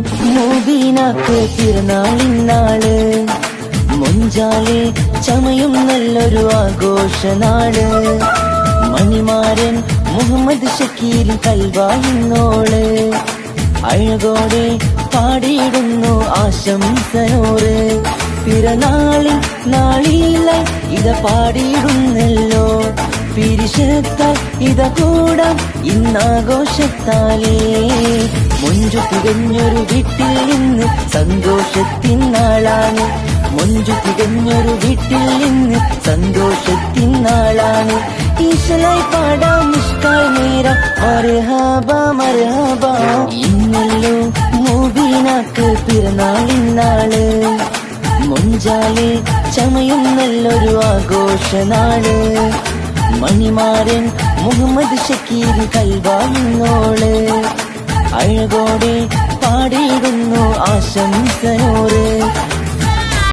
മൂബീനാക്ക് ചമയും നല്ലൊരു ആഘോഷനാൾ. മണിമാരൻ മുഹമ്മദ് ഷക്കീൽ കൽവായിന്നോൾ. അഴകോടെ പാടിയിടുന്നു ആശംസനോറ് പിറനാളിൽ നാളില്ല ഇത പാടിയിടുന്നല്ലോ. പിരിശത്താൽ ഇത കൂടാം ഇന്നാഘോഷത്താലേ. മുഞ്ചു തികഞ്ഞൊരു വീട്ടിൽ നിന്ന് സന്തോഷത്തിൻ നാളാണ്. മുഞ്ചു തികഞ്ഞൊരു വീട്ടിൽ നിന്ന് സന്തോഷത്തിൻ നാളാണ്. ഈശലായി പാടാം ഇഷ്കാൽ നേരം. മർഹബ മർഹബ. ഇന്നല്ലോ മൂബീനാക്ക് പിറന്നാളിന്നാൾ മൊഞ്ചാലെ ചമയും നല്ലൊരു ആഘോഷനാൾ മണിമാരൻ മുഹമ്മദ് ഷക്കീർ കൽവാങ്ങോൾ അഴകോടെ പാടിയിടുന്നു ആശംസനോറ്